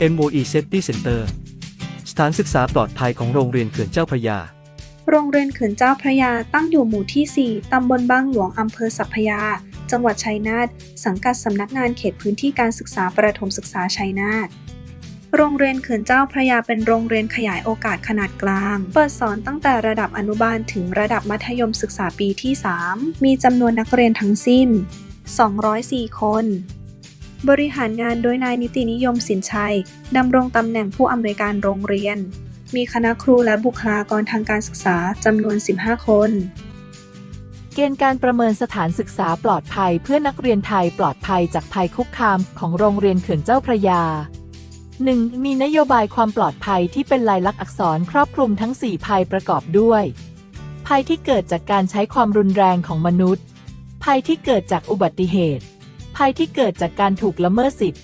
MOE Safety Center สถานศึกษาปลอดภัยของโรงเรียนเขื่อนเจ้าพระยา โรงเรียนเขื่อนเจ้าพระยาตั้งอยู่หมู่ที่ 4 ตำบลบางหลวง อำเภอสัพพยา จังหวัดชัยนาท สังกัดสำนักงานเขตพื้นที่การศึกษาประถมศึกษาชัยนาทโรงเรียนเขื่อนเจ้าพระยาเป็นโรงเรียนขยายโอกาสขนาดกลาง เปิดสอนตั้งแต่ระดับอนุบาลถึงระดับมัธยมศึกษาปีที่ 3 มีจำนวนนักเรียนทั้งสิ้น 204 คน บริหารงานโดยนายนิตินิยมสินชัย ดำรงตำแหน่งผู้อำนวยการโรงเรียน มีคณะครูและบุคลากรทางการศึกษาจำนวน 15 คน เกณฑ์การประเมินสถานศึกษาปลอดภัยเพื่อนักเรียนไทยปลอดภัยจากภัยคุกคามของโรงเรียนเขื่อนเจ้าพระยา 1. มีนโยบายความปลอดภัยที่เป็นลายลักษณ์อักษรครอบคลุมทั้ง 4 ภัยประกอบด้วย ภัยที่เกิดจากการใช้ความรุนแรงของมนุษย์ ภัยที่เกิดจากอุบัติเหตุ ภัยที่เกิดจากการถูกละเมิดสิทธิ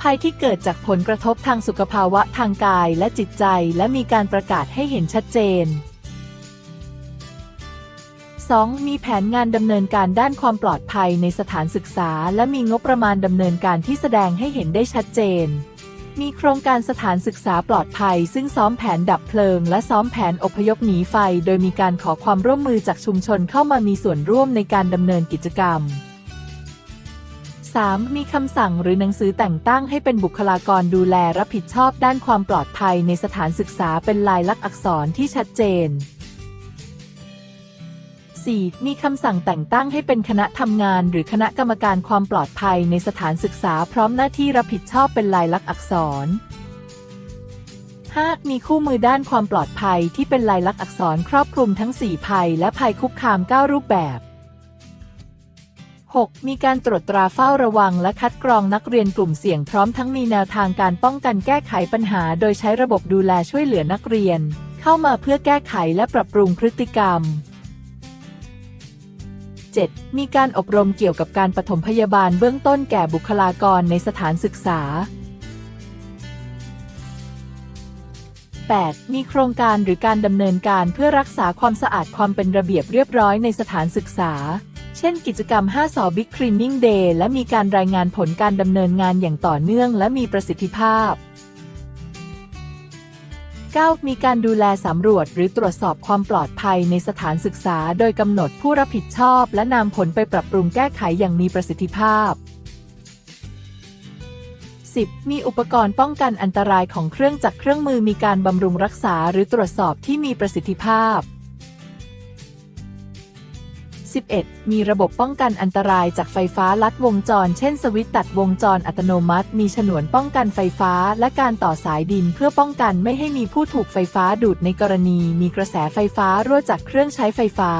ภัยที่เกิดจากผลกระทบทางสุขภาวะทางกายและจิตใจและมีการประกาศให้เห็นชัดเจน 2. มีแผนงานดำเนินการด้านความปลอดภัยในสถานศึกษา และมีงบประมาณดำเนินการที่แสดงให้เห็นได้ชัดเจน มีโครงการสถานศึกษาปลอดภัย ซึ่งซ้อมแผนดับเพลิง และซ้อมแผนอพยพหนีไฟ โดยมีการขอความร่วมมือจากชุมชนเข้ามามีส่วนร่วมในการดำเนินกิจกรรม 3. มีคำสั่งหรือหนังสือแต่งตั้งให้เป็นบุคลากรดูแลรับผิดชอบด้านความปลอดภัยในสถานศึกษาเป็นลายลักษณ์อักษรที่ชัดเจน 4. มีคำสั่งแต่งตั้งให้เป็นคณะทำงาน หรือคณะกรรมการความปลอดภัยในสถานศึกษาพร้อมหน้าที่รับผิดชอบเป็นลายลักษณ์อักษร 5. มีคู่มือด้านความปลอดภัยที่เป็นลายลักษณ์อักษรครอบคลุมทั้ง 4 ภัยและภัยคุกคาม 9 รูปแบบ 6. มีการตรวจตราเฝ้าระวังและคัดกรองนักเรียนกลุ่มเสี่ยงพร้อมทั้งมีแนวทางการป้องกันแก้ไขปัญหา โดยใช้ระบบดูแลช่วยเหลือนักเรียน เข้ามาเพื่อแก้ไขและปรับปรุงพฤติกรรม 7. มีการอบรมเกี่ยวกับการปฐมพยาบาลเบื้องต้นแก่บุคลากรในสถานศึกษา 8. มีโครงการหรือการดำเนินการเพื่อรักษาความสะอาดความเป็นระเบียบเรียบร้อยในสถานศึกษา เช่นกิจกรรม 5สอ Big Cleaning Day และมีการรายงานผลการดำเนินงานอย่างต่อเนื่องและมีประสิทธิภาพ 9. มีการดูแลสำรวจหรือตรวจสอบความปลอดภัยในสถานศึกษา โดยกำหนดผู้รับผิดชอบ และนำผลไปปรับปรุงแก้ไขอย่างมีประสิทธิภาพ 10. มีอุปกรณ์ป้องกันอันตรายของเครื่องจักรเครื่องมือมีการบำรุงรักษาหรือตรวจสอบที่มีประสิทธิภาพ 11. มีระบบป้องกันอันตรายจากไฟฟ้าลัดวงจร เช่น สวิตช์ตัดวงจรอัตโนมัติ มีฉนวนป้องกันไฟฟ้าและการต่อสายดินเพื่อป้องกันไม่ให้มีผู้ถูกไฟฟ้าดูดในกรณี มีกระแสไฟฟ้ารั่วจากเครื่องใช้ไฟฟ้า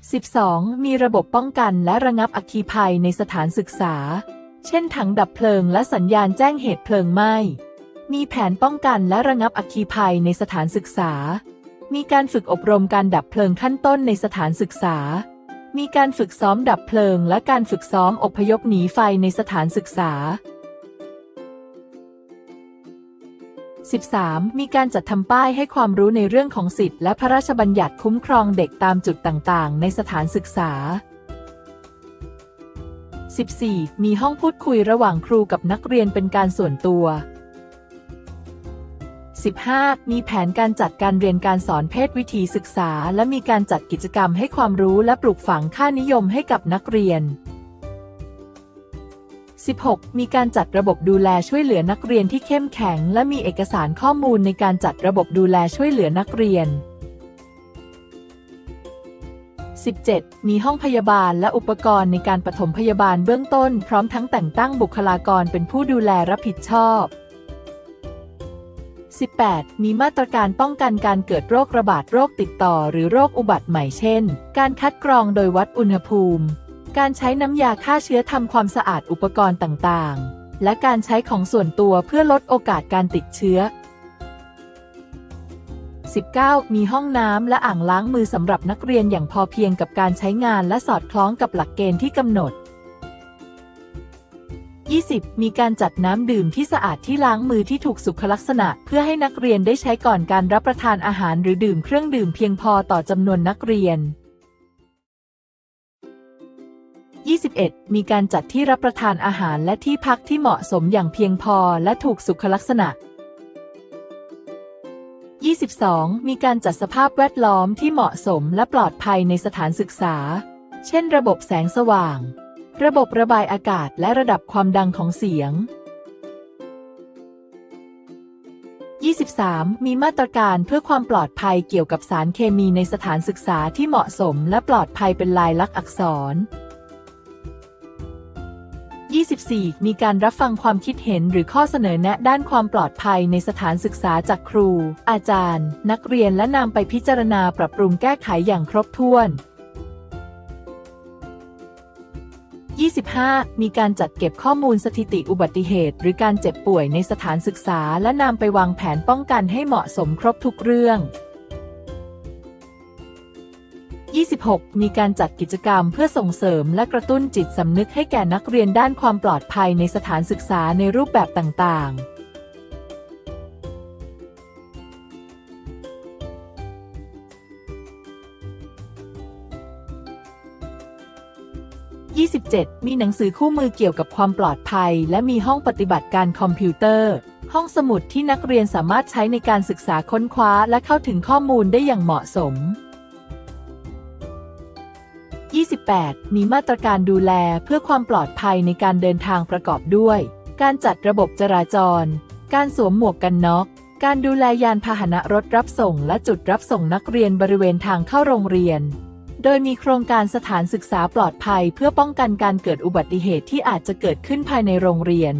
12. มีระบบป้องกันและระงับอัคคีภัยในสถานศึกษา เช่นถังดับเพลิงและสัญญาณแจ้งเหตุเพลิงไหม้ มีแผนป้องกันและระงับอัคคีภัยในสถานศึกษา มีการฝึกอบรมการดับเพลิงขั้นต้นในสถานศึกษา มีการฝึกซ้อมดับเพลิง และการฝึกซ้อมอพยพหนีไฟในสถานศึกษา 13. มีการจัดทำป้ายให้ความรู้ในเรื่องของสิทธิและพระราชบัญญัติคุ้มครองเด็กตามจุดต่างๆ ในสถานศึกษา 14. มีห้องพูดคุยระหว่างครูกับนักเรียนเป็นการส่วนตัว 15. มีแผนการจัดการเรียนการสอนเพศวิถีศึกษา และมีการจัดกิจกรรมให้ความรู้และปลูกฝังค่านิยมให้กับนักเรียน 16. มีการจัดระบบดูแลช่วยเหลือนักเรียนที่เข้มแข็ง และมีเอกสารข้อมูลในการจัดระบบดูแลช่วยเหลือนักเรียน 17. มีห้องพยาบาลและอุปกรณ์ในการปฐมพยาบาลเบื้องต้น พร้อมทั้งแต่งตั้งบุคลากรเป็นผู้ดูแลรับผิดชอบ 18. มีมาตรการป้องกันการเกิดโรคระบาดโรคติดต่อหรือโรคอุบัติใหม่เช่น การคัดกรองโดยวัดอุณหภูมิ การใช้น้ำยาฆ่าเชื้อทำความสะอาดอุปกรณ์ต่างๆ และการใช้ของส่วนตัวเพื่อลดโอกาสการติดเชื้อ 19. มีห้องน้ำและอ่างล้างมือสำหรับนักเรียนอย่างพอเพียงกับการใช้งานและสอดคล้องกับหลักเกณฑ์ที่กำหนด 20. มีการจัดน้ำดื่มที่สะอาดที่ล้างมือที่ถูกสุขลักษณะ เพื่อให้นักเรียนได้ใช้ก่อนการรับประทานอาหารหรือดื่มเครื่องดื่มเพียงพอต่อจำนวนนักเรียน 21. มีการจัดที่รับประทานอาหารและที่พักที่เหมาะสมอย่างเพียงพอและถูกสุขลักษณะ 22. มีการจัดสภาพแวดล้อมที่เหมาะสมและปลอดภัยในสถานศึกษา เช่น ระบบแสงสว่าง ระบบระบายอากาศและระดับความดังของเสียง 23. มีมาตรการเพื่อความปลอดภัยเกี่ยวกับสารเคมีในสถานศึกษาที่เหมาะสมและปลอดภัยเป็นลายลักษณ์อักษร 24. มีการรับฟังความคิดเห็นหรือข้อเสนอแนะด้านความปลอดภัยในสถานศึกษาจากครู อาจารย์ นักเรียนและนำไปพิจารณาปรับปรุงแก้ไขอย่างครบถ้วน 25. มีการจัดเก็บข้อมูลสถิติอุบัติเหตุ หรือการเจ็บป่วยในสถานศึกษา และนำไปวางแผนป้องกันให้เหมาะสมครบทุกเรื่อง 26. มีการจัดกิจกรรมเพื่อส่งเสริมและกระตุ้นจิตสำนึกให้แก่นักเรียนด้านความปลอดภัยในสถานศึกษาในรูปแบบต่างๆ 27. มีหนังสือคู่มือเกี่ยวกับความปลอดภัย และมีห้องปฏิบัติการคอมพิวเตอร์ ห้องสมุดที่นักเรียนสามารถใช้ในการศึกษาค้นคว้าและเข้าถึงข้อมูลได้อย่างเหมาะสม 28. มีมาตรการดูแลเพื่อความปลอดภัยในการเดินทางประกอบด้วย การจัดระบบจราจร การสวมหมวกกันน็อก การดูแลยานพาหนะรถรับส่ง และจุดรับส่งนักเรียนบริเวณทางเข้าโรงเรียน โดยมีโครงการสถานศึกษาปลอดภัยเพื่อป้องกันการเกิดอุบัติเหตุที่อาจจะเกิดขึ้นภายในโรงเรียน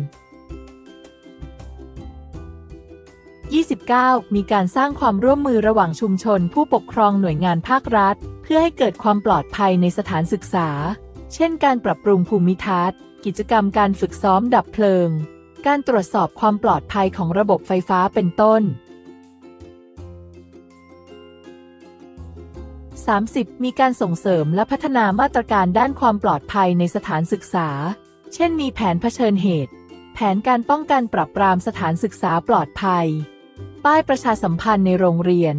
29. มีการสร้างความร่วมมือระหว่างชุมชน ผู้ปกครองหน่วยงานภาครัฐ เพื่อให้เกิดความปลอดภัยในสถานศึกษา เช่น การปรับปรุงภูมิทัศน์ กิจกรรมการฝึกซ้อมดับเพลิง การตรวจสอบความปลอดภัยของระบบไฟฟ้าเป็นต้น 30. มีการส่งเสริมและพัฒนามาตรการด้านความปลอดภัยในสถานศึกษา เช่นมีแผนเผชิญเหตุ แผนการป้องกันปราบปรามสถานศึกษาปลอดภัย ป้ายประชาสัมพันธ์ในโรงเรียน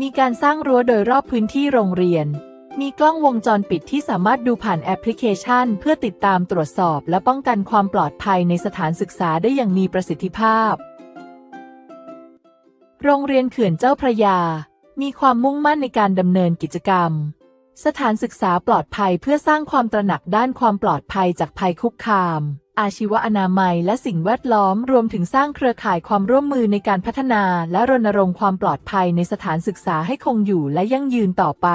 มีการสร้างรั้วโดยรอบพื้นที่โรงเรียน มีกล้องวงจรปิดที่สามารถดูผ่านแอปพลิเคชัน เพื่อติดตามตรวจสอบและป้องกันความปลอดภัยในสถานศึกษาได้อย่างมีประสิทธิภาพ โรงเรียนเขื่อนเจ้าพระยา มีความมุ่งมั่นในการดำเนินกิจกรรม สถานศึกษาปลอดภัยเพื่อสร้างความตระหนักด้านความปลอดภัยจากภัยคุกคาม อาชีวอนามัยและสิ่งแวดล้อมรวมถึงสร้างเครือข่ายความร่วมมือในการพัฒนา และรณรงค์ความปลอดภัยในสถานศึกษาให้คงอยู่และยั่งยืนต่อไป